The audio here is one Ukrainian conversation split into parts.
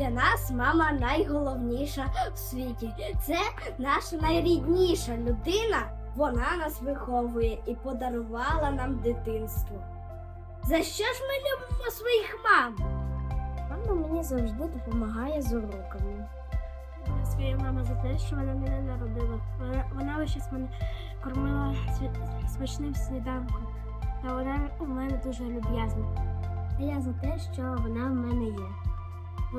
Для нас мама найголовніша в світі. Це наша найрідніша людина. Вона нас виховує і подарувала нам дитинство. За що ж ми любимо своїх мам? Мама мені завжди допомагає з уроками. Своя мама за те, що вона мене народила. Вона, вона весь час мене кормила смачним сніданком. Та вона у мене дуже люб'язна. А я за те, що вона в мене є.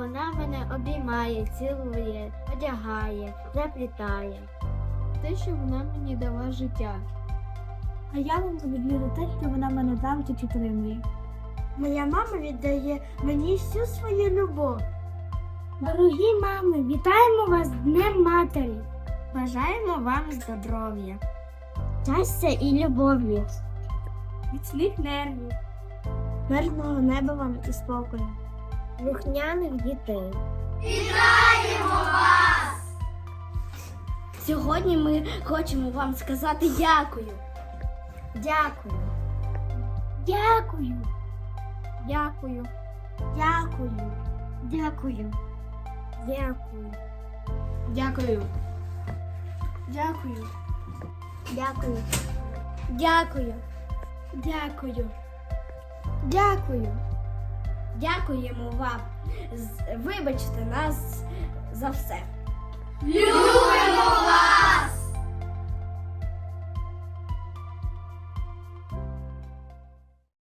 Вона мене обіймає, цілує, одягає, заплітає. Те, що вона мені дала життя. А я вам люблю за те, що вона мене завжди підтримує. Моя мама віддає мені всю свою любов. Дорогі мами, вітаємо вас з Днем Матері. Бажаємо вам здоров'я, щастя і любові, Міцних нервів. мирного неба вам і спокою, слухняних дітей. Вітаємо вас! Сьогодні ми хочемо вам сказати дякую. Дякую. Дякую. Дякую. Дякую. Дякую. Дякую. Дякую. Дякую. Дякую. Дякую. Дякую. Дякую. Дякуємо вам. Вибачте нас за все.